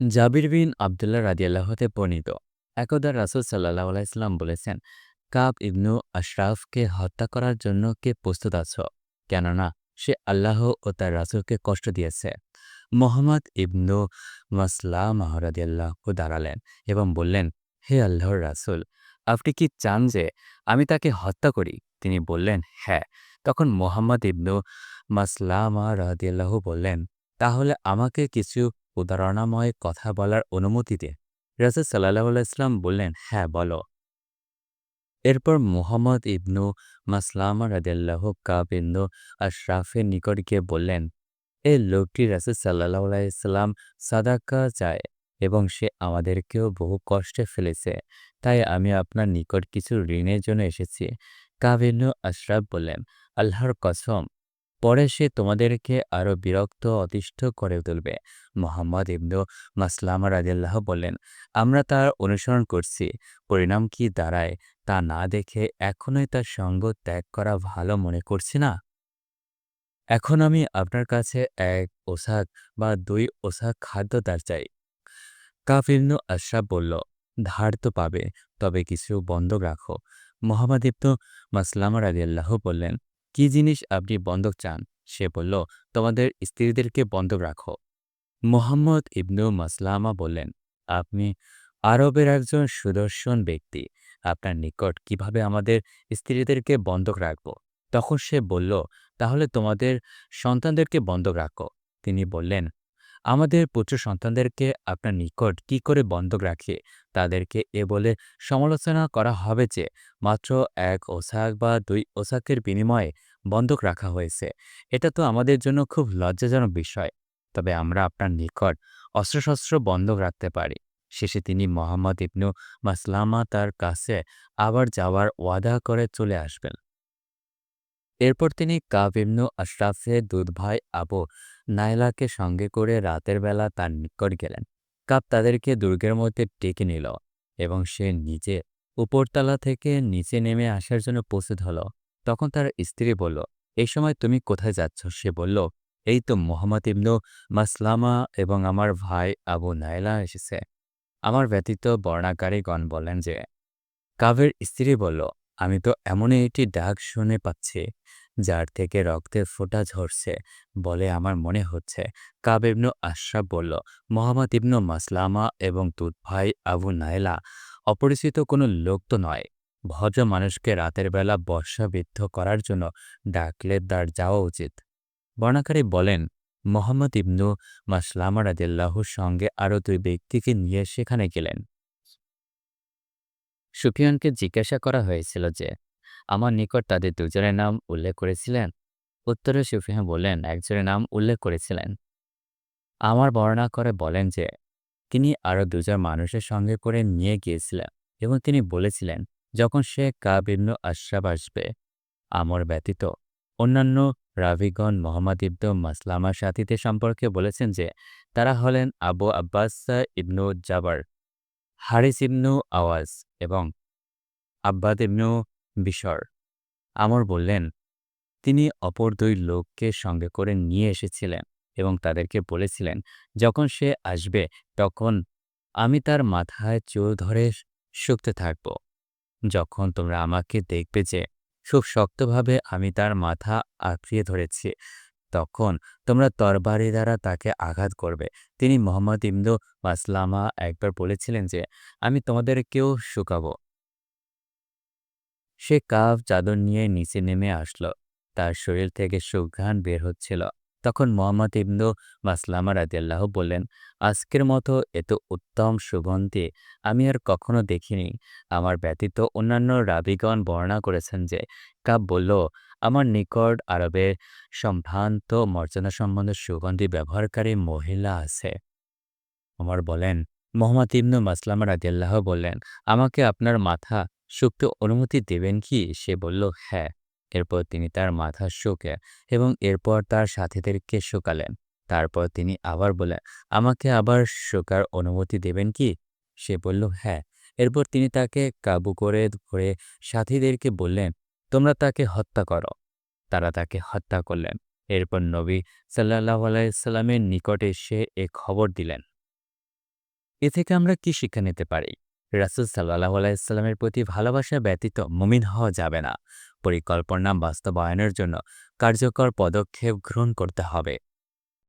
জাবির বিন আবদুল্লাহ রাদিয়াল্লাহ হতে বর্ণিত। একদা রাসুল সাল্লাহ আলাইসাল্লাম বলেছেন, কাব ইবনু আশরাফকে হত্যা করার জন্য কে প্রস্তুত আছো? কেননা সে আল্লাহ ও তার রাসুলকে কষ্ট দিয়েছে। মোহাম্মদ ইবনু মাসলা মাহরাদিয়াল্লাহ দাঁড়ালেন এবং বললেন, হে আল্লাহর রাসুল, আপনি কি চান যে আমি তাকে হত্যা করি? তিনি বললেন হ্যাঁ। তখন মোহাম্মদ ইবনু মাসলামা রাদিয়াল্লাহু বললেন, তাহলে আমাকে কিছু উদাহরণাময় কথা বলার অনুমতি দে রাসুল সাল্লাহ ইসলাম বললেন হ্যাঁ বলো। এরপর মুহাম্মদ ইবনু মাসলামা রাদিয়াল্লাহু কাব ইবনু আশরাফের নিকট গিয়ে বললেন এই লোকটি রাসুল সাল্লাহ আলাইসাল্লাম সাদাকা চায় এবং সে আমাদেরকেও বহু কষ্টে ফেলেছে। তাই আমি আপনার নিকট কিছু ঋণের জন্য এসেছি। কাবিনু আশরাফ বললেন, আল্লাহর কসম পরে সে তোমাদেরকে আরও বিরক্ত, অতিষ্ঠ করে তুলবে। মোহাম্মদ ইবনু মাসলামা রাজিয়াল্লাহ বললেন, আমরা তার অনুসরণ করছি। পরিণাম কি দাঁড়ায় তা না দেখে এখনই তার সঙ্গ ত্যাগ করা ভালো মনে করছি না? এখন আমি আপনার কাছে এক ওসাক বা দুই ওসাক খাদ্য তার চাই। কাফিরনু আশরাফ বলল, ধার তো পাবে, তবে কিছু বন্ধক রাখো। মোহাম্মদ ইবনু মাসলামা রাজিয়াল্লাহ বললেন কি জিনিস আপনি বন্ধক চান? সে বলল, তোমাদের স্ত্রীদেরকে বন্ধক রাখো। মোহাম্মদ ইবনু মাসলামা বললেন, আপনি আরবের একজন সুদর্শন ব্যক্তি, আপনার নিকট কীভাবে আমাদের স্ত্রীদেরকে বন্ধক রাখব? তখন সে বলল, তাহলে তোমাদের সন্তানদেরকে বন্ধক রাখো। তিনি বললেন আমাদের পুত্র সন্তানদেরকে আপনার নিকট কি করে বন্ধক রাখি? তাদেরকে এ বলে সমালোচনা করা হবে যে, মাত্র এক ওসাক বা দুই ওসাকের বিনিময়ে বন্ধক রাখা হয়েছে। এটা তো আমাদের জন্য খুব লজ্জাজনক বিষয়। তবে আমরা আপনার নিকট অস্ত্রশস্ত্র বন্ধক রাখতে পারি। শেষে তিনি মোহাম্মদ ইবনু মাসলামা তার কাছে আবার যাওয়ার ওয়াদা করে চলে আসবেন। এরপর তিনি কাব ইবনু আশরাফের দুধ ভাই আবু নাইলাকে সঙ্গে করে রাতের বেলা তার নিকট গেলেন। কাব তাদেরকে দুর্গের মধ্যে ডেকে নিল এবং সে নিজে উপরতলা থেকে নিচে নেমে আসার জন্য প্রস্তুত হলো। তখন তার স্ত্রী বলল, এই সময় তুমি কোথায় যাচ্ছ? সে বলল, এই তো মোহাম্মদ ইবনু মাসলামা এবং আমার ভাই আবু নাইলা এসেছে। আমার ব্যতীত বর্ণাকারীগণ বলেন যে কাবের স্ত্রী বলল, আমি তো এমনই একটি ডাক শুনে পাচ্ছি যার থেকে রক্তের ফোঁটা ঝরছে বলে আমার মনে হচ্ছে। কাব ইবনু আশরাফ বলল, মোহাম্মদ ইবনু মাসলামা এবং তুত ভাই আবু নাইলা অপরিচিত কোনো লোক তো নয়। ভদ্র মানুষকে রাতের বেলা বর্ষাবিদ্ধ করার জন্য ডাকলে তার যাওয়া উচিত। বর্ণাকারী বলেন, মোহাম্মদ ইবনু মাসলামা রাদিল্লাহুর সঙ্গে আরও দুই ব্যক্তিকে নিয়ে সেখানে গেলেন। সুফিয়ানকে জিজ্ঞাসা করা হয়েছিল যে আমার নিকট তাদের দুজনের নাম উল্লেখ করেছিলেন। উত্তরে সুফিয়ান বললেন, একজনের নাম উল্লেখ করেছিলেন। আমার বর্ণনা করে বলেন যে, তিনি আরও দুজন মানুষের সঙ্গে করে নিয়ে গিয়েছিলেন এবং তিনি বলেছিলেন, যখন সে কাবিবনু আশরাফ আসবে, আমর ব্যতীত অন্যান্য রাভিগণ মোহাম্মদ ইবনু মাসলামার সাথীদের সম্পর্কে বলেছেন যে, তারা হলেন আবু আব্বাস ইবনু জাবার, হারিস ইবনু আওয়াজ এবং আব্বাদ ইবনু বিশর আমর বললেন, তিনি অপর দুই লোককে সঙ্গে করে নিয়ে এসেছিলেন এবং তাদেরকে বলেছিলেন, যখন সে আসবে তখন আমি তার মাথায় চুল ধরে শুকতে থাকব। যখন তোমরা আমাকে দেখবে যে খুব শক্তভাবে আমি তার মাথা আঁকড়িয়ে ধরেছি, তখন তোমরা তরবারি দ্বারা তাকে আঘাত করবে। তিনি মোহাম্মদ ইমদু মাসলামা একবার বলেছিলেন যে, আমি তোমাদেরকেও শুকাবো। সে কাভ চাদর নিয়ে নিচে নেমে আসলো। তার শরীর থেকে সুঘ্রাণ বের হচ্ছিল। তখন মোহাম্মদ ইবনু মাসলামা রাদিয়াল্লাহ বললেন, আজকের মতো এত উত্তম সুগন্ধি আমি আর কখনো দেখিনি। আমার ব্যতীত অন্যান্য রাবিগণ বর্ণনা করেছেন যে কাব বলল, আমার নিকট আরবের সম্ভ্রান্ত মর্যাদা সম্বন্ধে সুগন্ধি ব্যবহারকারী মহিলা আছে। ওমর বলেন, মোহাম্মদ ইবনু মাসলামা রাদিয়াল্লাহ বললেন, আমাকে আপনার মাথা শুকতে অনুমতি দেবেন কি? সে বলল হ্যাঁ। এরপর তিনি তার মাথা শোকে এবং এরপর তার সাথীদেরকে শোকালেন। তারপর তিনি আবার বলেন আমাকে আবার শোকার অনুমতি দেবেন কি? সে বলল হ্যাঁ। এরপর তিনি তাকে কাবু করে ধরে সাথীদেরকে বললেন, তোমরা তাকে হত্যা করো। তারা তাকে হত্যা করলেন। এরপর নবী সাল্লাহ আলাইসাল্লামের নিকটে সে এ খবর দিলেন। এ থেকে আমরা কি শিক্ষা নিতে পারি? রাসুল সাল্লাহ আলাইস্লামের প্রতি ভালোবাসা ব্যতীত মুমিন হওয়া যাবে না। পরিকল্পনা বাস্তবায়নের জন্য কার্যকর পদক্ষেপ গ্রহণ করতে হবে।